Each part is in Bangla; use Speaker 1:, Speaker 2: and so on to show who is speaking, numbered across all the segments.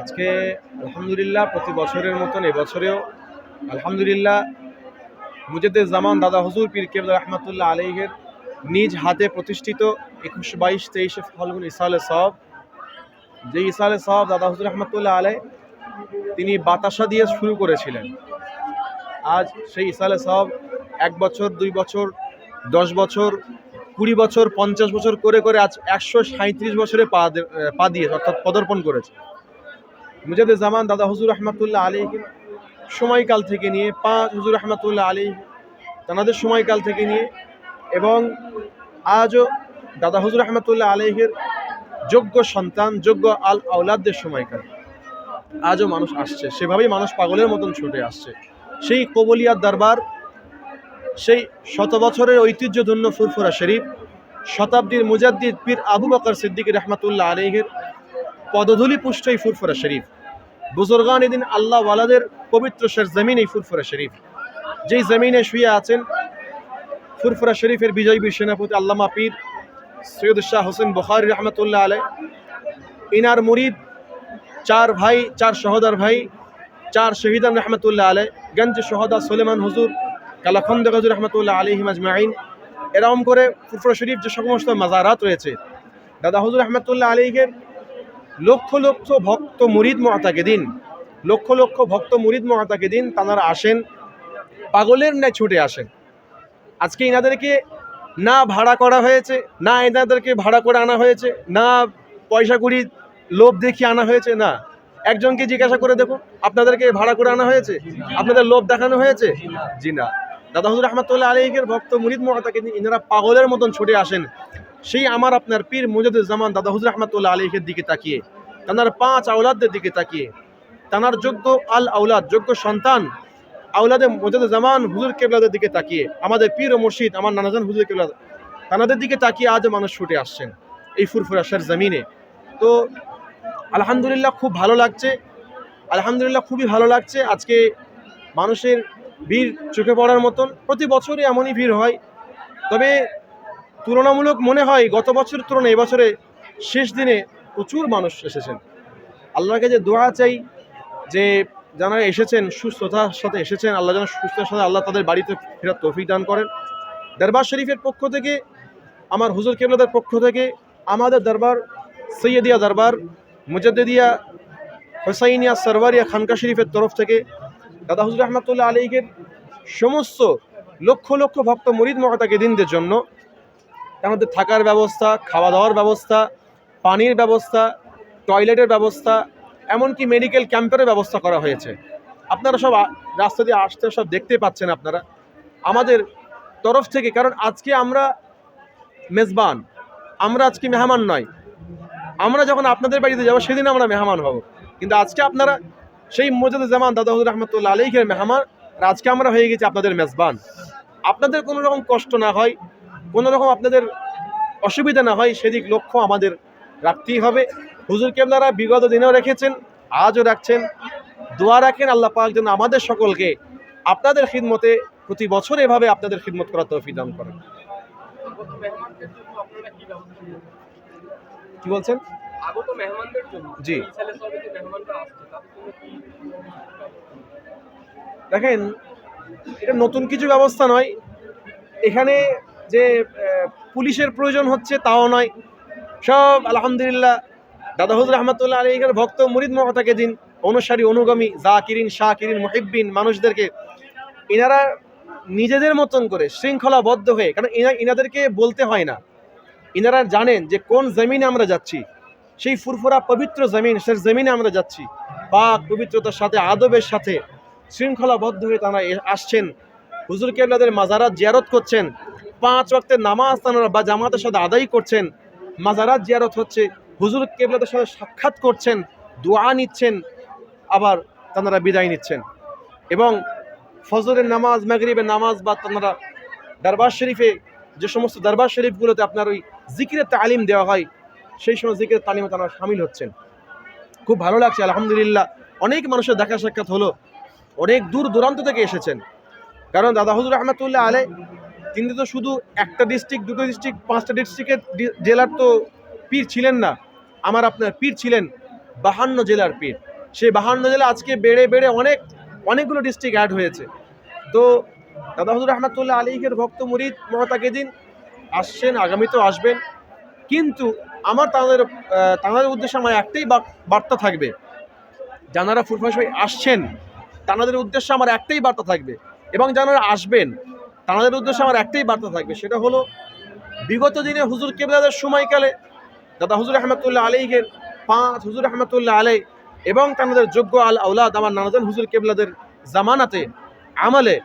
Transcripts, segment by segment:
Speaker 1: আজকে আলহামদুলিল্লাহ প্রতি বছরের মতন এবছরেও আলহামদুলিল্লাহ মুজেদের জামান দাদা হুজুর পীর কেবল রহমতুল্লাহ আলহের নিজ হাতে প্রতিষ্ঠিত একুশ বাইশ তেইশে ফাল্গুন ইসালে সব যে ইসালে সব দাদা হুজুর রহমতুল্লাহ আলাই তিনি বাতাসা দিয়ে শুরু করেছিলেন। আজ সেই ইসালে সব এক বছর, দুই বছর, দশ বছর, কুড়ি বছর, পঞ্চাশ বছর করে করে আজ একশো সাঁত্রিশ বছরে পা পা দিয়ে অর্থাৎ পদার্পণ করেছে। মুজাদের জামান দাদা হুজুর রহমতুল্লাহ আলী সময়কাল থেকে নিয়ে পাঁচ, হুজুর রহমতুল্লাহ আলী তানাদের সময়কাল থেকে নিয়ে এবং আজও দাদা হুজুর রহমতুল্লাহ আলহের যোগ্য সন্তান, যোগ্য আল আউলাদদের সময়কাল। আজও মানুষ আসছে, সেভাবেই মানুষ পাগলের মতন ছুটে আসছে। সেই কবলিয়ার দরবার, সেই শত বছরের ঐতিহ্যধন্য ফুরফুরা শরীফ, শতাব্দীর মুজাদ্দিদ পীর আবু বকর সিদ্দিক রহমতুল্লাহ আলহের পদধূলি পুষ্ট এই ফুরফুরা শরীফ। বুজুর্গান এদিন আল্লাহ ওয়ালাদের পবিত্র শের জমিন এই ফুরফুরা শরীফ। যেই জমিনে শুয়ে আছেন, ফুরফুরা শরীফের বিজয় বীর সেনাপতি আল্লামা পীর সৈয়দ শাহ হোসেন বখারি রহমতুল্লাহ আলাই ইনার মুরিদ, চার ভাই, চার সহদার ভাই, চার শহীদান রহমতুল্লাহ আলাই গঞ্জ সহদা সুলেমান হুজুর, কালাখন্দ গজুর রহমতুল্লাহ আলী মাজমাইন এরকম করে ফুরফুরা শরীফ যে সমস্ত মাজারাত রয়েছে, দাদা হজুর রহমতুল্লাহ আলীকে লক্ষ লক্ষ ভক্ত মুরিদ মহাতাকে দিন। লক্ষ লক্ষ ভক্ত মুরিদ মহাতাকে দিন, তাঁরা আসেন, পাগলের ন্যায় ছুটে আসেন। আজকে ইনাদেরকে না ভাড়া করা হয়েছে, না এনাদেরকে ভাড়া করে আনা হয়েছে, না পয়সা কুড়ি লোভ দেখিয়ে আনা হয়েছে, না। একজনকে জিজ্ঞাসা করে দেখুন আপনাদেরকে ভাড়া করে আনা হয়েছে? আপনাদের লোভ দেখানো হয়েছে? জি না। দাদা হুজুর রহমতুল্লাহ আলীকের ভক্ত মুরিদ মহাতাকে দিন, ইনারা পাগলের মতন ছুটে আসেন। সেই আমার আপনার পীর মুজাদুজ্জামান দাদা হুজুর রহমতুল্লাহ আলীকের দিকে তাকিয়ে, তানার পাঁচ আওলাদদের দিকে তাকিয়ে, তানার যোগ্য আল আউলাদ যোগ্য সন্তান আউলাদে মুজাদুজ্জামান হুজুর কেবলাদের দিকে তাকিয়ে, আমাদের পীর ও মুর্শিদ, আমার নানাজান হুজুর কেবলা, তানাদের দিকে তাকিয়ে আজও মানুষ ছুটে আসছেন এই ফুরফুরা শের জমিনে। তো আলহামদুলিল্লাহ খুব ভালো লাগছে, আলহামদুলিল্লাহ খুবই ভালো লাগছে। আজকে মানুষের ভিড় চোখে পড়ার মতন, প্রতি বছরই এমনই ভিড় হয়। তবে তুলনামূলক মনে হয় গত বছরের তুলনায় এবছরে শেষ দিনে প্রচুর মানুষ এসেছেন। আল্লাহকে যে দোয়া চাই যে যারা এসেছেন, সুস্থতার সাথে এসেছেন, আল্লাহ যেন সুস্থতার সাথে আল্লাহ তাদের বাড়িতে ফেরার তৌফিক দান করেন। দরবার শরীফের পক্ষ থেকে, আমার হুজুর কেবলাদের পক্ষ থেকে, আমাদের দরবার, সৈয়দিয়া দরবার মুজাদ্দিয়া হোসাইনিয়া, সরওয়ারিয়া, খানকা শরীফের তরফ থেকে, দাদা হুজুর রহমতুল্লাহ আলীকের সমস্ত লক্ষ লক্ষ ভক্ত মরিদ মহাতাকে দিনদের জন্য আমাদের থাকার ব্যবস্থা খাওয়া দাওয়ার ব্যবস্থা, পানির ব্যবস্থা, টয়লেটের ব্যবস্থা, এমনকি মেডিকেল ক্যাম্পেরও ব্যবস্থা করা হয়েছে। আপনারা সব রাস্তা দিয়ে আসতে, সব দেখতে পাচ্ছেন আপনারা। আমাদের তরফ থেকে, কারণ আজকে আমরা মেজবান, আমরা আজকে মেহমান নয়। আমরা যখন আপনাদের বাড়িতে যাব, সেদিন আমরা মেহমান হব। কিন্তু আজকে আপনারা সেই মজাদে জামান দাদা হুজুর রহমতুল্লাহ আলীখের মেহমান আজকে আমরা হয়ে গেছি আপনাদের মেজবান। আপনাদের কোনো রকম কষ্ট না হয় কোনো রকম আপনাদের অসুবিধা না হয় সেদিক লক্ষ্য আমাদের রাখতেই হবে। হুজুর কেবলারা বিগত দিনেও রেখেছেন আজও রাখছেন। দোয়া রাখেন আল্লাহ পাক যেন আমাদের সকলকে আপনাদের খিদমতে প্রতি বছর এভাবে আপনাদের খিদমত করার তৌফিক দান করেন। কি বলছেন? জি। দেখেন এটা নতুন কিছু ব্যবস্থা নয়। এখানে যে পুলিশের প্রয়োজন হচ্ছে তাও নয়। সব আলহামদুলিল্লাহ, দাদা হুজুর রহমতুল্লাহ আলী এখানে ভক্ত মুরিদ মহাতাকে দিন অনুসারী, অনুগামী, জাকিরিন, শাকিরিন, মুহিব্বিন মানুষদেরকে, এনারা নিজেদের মতন করে শৃঙ্খলাবদ্ধ হয়ে, কারণ এনা- এনাদেরকে বলতে হয় না। এনারা জানেন যে কোন জমিনে আমরা যাচ্ছি। সেই ফুরফুরা পবিত্র জমিন সে জমিনে আমরা যাচ্ছি। পাক পবিত্রতার সাথে, আদবের সাথে, শৃঙ্খলাবদ্ধ হয়ে তারা আসছেন। হুজুর কেবলাদের মাজারাত জিয়ারত করছেন। পাঁচ ওয়াক্তের নামাজ তানারা বা জামাতের সাথে আদায় করছেন। মাজারাত জিয়ারত হচ্ছে, হুজুর কেবলাদের সাথে সাক্ষাৎ করছেন, দোয়া নিচ্ছেন, আবার তারা বিদায় নিচ্ছেন। এবং ফজরের নামাজ, মাগরিবের নামাজ বা তারা দরবার শরীফে যে সমস্ত দরবার শরীফগুলোতে আপনার ওই জিকিরের তালিম দেওয়া হয়, সেই সময় জিকিরের তালিমে তারা সামিল হচ্ছেন। খুব ভালো লাগছে, আলহামদুলিল্লাহ। অনেক মানুষের দেখা সাক্ষাৎ হলো, অনেক দূর দূরান্ত থেকে এসেছেন। কারণ দাদা হুজুর রহমতুল্লাহ আলে তিনি তো শুধু একটা ডিস্ট্রিক্ট দুটো ডিস্ট্রিক্ট পাঁচটা ডিস্ট্রিক্টের জেলার তো পীর ছিলেন না। আমার আপনার পীর ছিলেন বাহান্ন জেলার পীর। সেই বাহান্ন জেলা আজকে বেড়ে বেড়ে অনেক, অনেকগুলো ডিস্ট্রিক্ট অ্যাড হয়েছে। তো দাদা হুজুর রহমতুল্লাহ আলীকের ভক্ত মুরিদ মহতাকেদিন আসছেন, আগামীতেও আসবেন। কিন্তু আমার তাদের তাদের উদ্দেশ্যে আমার একটাই বার্তা থাকবে। যারা ফুরফাস ভাই আসছেন, তাদের উদ্দেশ্যে আমার একটাই বার্তা থাকবে। এবং যারা আসবেন তাদের উদ্দেশ্যে আমার একটাই বার্তা থাকবে, সেটা হলো, বিগত দিনে হুজুর কেবলাদের সময়কালে দাদা হুজুর আহমতুল্লাহ আলীগের পাঁচ হুজুর আহমতুল্লাহ আলাই এবং তাদের যোগ্য আল আউলাদ আমার নানাজন হুজুর কেবলাদের জামানাতে আমলে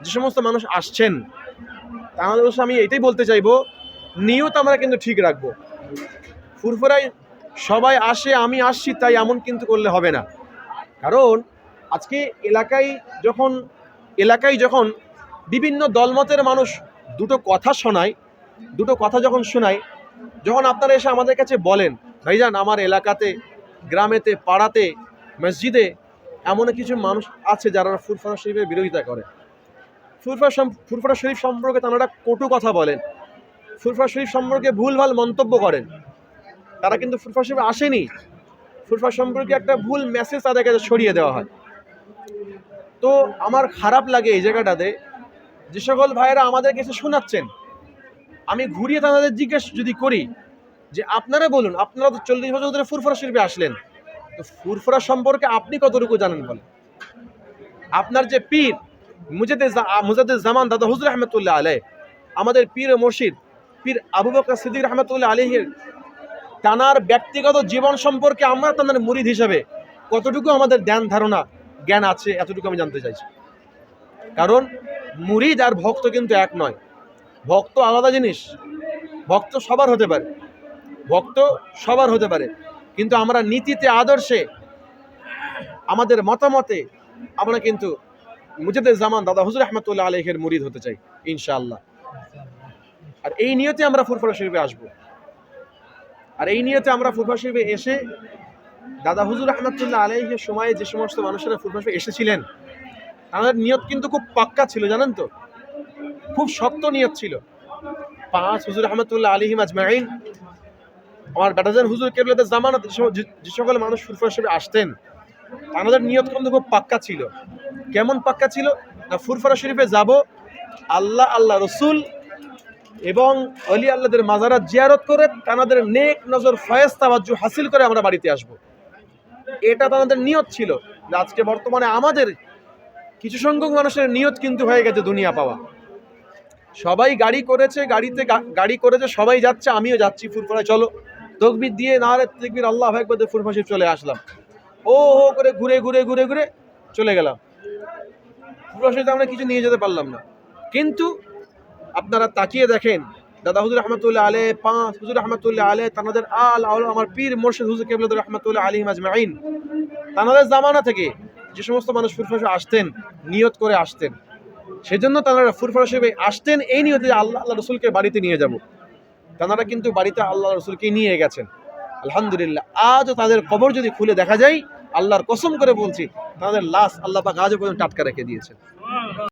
Speaker 1: যে সমস্ত মানুষ আসছেন তাদের উদ্দেশ্যে আমি এটাই বলতে চাইব, নিয়ত আমরা কিন্তু ঠিক রাখব। ফুরফুরাই সবাই আসে, আমি আসছি, তাই এমন কিন্তু করলে হবে না। কারণ, আজকে এলাকায় যখন এলাকায় যখন বিভিন্ন দলমতের মানুষ দুটো কথা শোনায়, দুটো কথা যখন শোনায়, যখন আপনারা এসে আমাদের কাছে বলেন, ভাইজান, আমার এলাকাতে, গ্রামেতে, পাড়াতে, মসজিদে এমন কিছু মানুষ আছে যারা ফুরফারা শরীফের বিরোধিতা করে। ফুরফা ফুরফুরা শরীফ সম্পর্কে তারা কটু কথা বলেন। ফুরফা শরীফ সম্পর্কে ভুলভাল মন্তব্য করেন। তারা কিন্তু ফুরফা শরীফে আসেনি। ফুরফা সম্পর্কে একটা ভুল মেসেজ তাদের কাছে ছড়িয়ে দেওয়া হয়। তো আমার খারাপ লাগে এই জায়গাটাতে যে সকল ভাইয়েরা আমাদের কাছে শোনাচ্ছেন, আমি ঘুরিয়ে তাদের জিজ্ঞেস যদি করি যে আপনারা বলুন, আপনারা তো চল্লিশ বছর ধরে ফুরফুরা শরীফে আসলেন, তো ফুরফুরা সম্পর্কে আপনি কতটুকু জানেন বলেন? আপনার যে পীর মুজাদে মুজাদে জামান দাদা হুজুর রহমতুল্লাহ আলাই আমাদের পীর মুর্শিদ, পীর আবু বকর সিদ্দিক রহমতুল্লাহ আলহের তানার ব্যক্তিগত জীবন সম্পর্কে আমরা তাদের মুরিদ হিসাবে কতটুকু আমাদের ধ্যান ধারণা, জ্ঞান আছে, এতটুকু আমি জানতে চাইছি। কারণ মুরিদ আর ভক্ত কিন্তু এক নয়। ভক্ত আলাদা জিনিস, ভক্ত সবার হতে পারে, ভক্ত সবার হতে পারে। কিন্তু আমরা নীতিতে, আদর্শে, আমাদের মতামতে, আমরা কিন্তু মুজাদের জামান, দাদা হুজুর আহমতুল্লাহ আলহের মুরিদ হতে চাই, ইনশাআল্লাহ। আর এই নিয়তে আমরা ফুরফুরা শরীফে আসব। আর এই নিয়তে আমরা ফুরফুরা শরীফে এসে, দাদা হুজুর আহমদুল্লাহ আলহের সময়ে যে সমস্ত মানুষেরা শরীফে এসেছিলেন তাদের নিয়ত কিন্তু খুব পাক্কা ছিল, জানেন তো? খুব শক্ত নিয়ত ছিল। পাঁচ হুজুর আহমদুল্লাহ আলহিম আজমাইন, আমার বেটাজান হুজুর কেবলাদের জামানত, যে সকল মানুষ ফুরফুরা শরীফে আসতেন, তাদের নিয়ত কিন্তু খুব পাক্কা ছিল। কেমন পাক্কা ছিল? না ফুরফুরা শরীফে যাব, আল্লাহ আল্লাহ রসুল এবং অলি আল্লাহদের মাজারাত জিয়ারত করে তাদের নেক নজর ফয়েজ তাবাজ্জু হাসিল করে আমরা বাড়িতে আসব। এটা তাদের নিয়ত ছিল। আজকে বর্তমানে আমাদের কিছু সংখ্যক মানুষের নিয়ত কিন্তু হয়ে গেছে দুনিয়া পাওয়া। সবাই গাড়ি করেছে, গাড়িতে গাড়ি করেছে, সবাই যাচ্ছে, আমিও যাচ্ছি ফুরফুরায় চলো। তকবির দিয়ে না রে তকবির, আল্লাহ একবার ফুরফা শরীফ চলে আসলাম। ও হো করে ঘুরে ঘুরে ঘুরে ঘুরে চলে গেলাম। ফুরফা শরীফে আমরা কিছু নিয়ে যেতে পারলাম না। কিন্তু আপনারা তাকিয়ে দেখেন, দাদা হুজুর রহমতুল্লাহ আলে পাঁচ হুজুর রহমতুল্লাহ আলে তানাদের আল আল আমার পীর মোর্শেদ হুজুর কেবলাদ রহমতুল্লাহ আলী মাজমাইন তানাদের জামানা থেকে যে সমস্ত মানুষ ফুরফাসে আসতেন, নিয়ত করে আসতেন, সেজন্য তারা ফুরফারা হিসেবে আসতেন এই নিয়তে যে আল্লাহ আল্লাহ রসুলকে বাড়িতে নিয়ে যাব। তারা কিন্তু বাড়িতে আল্লাহ রসুলকে নিয়ে গেছেন। আলহামদুলিল্লাহ, আজও তাদের কবর যদি খুলে দেখা যায়, আল্লাহর কসম করে বলছি, তাদের লাশ আল্লাহ পাক আজও পর্যন্ত টাটকা রেখে দিয়েছেন।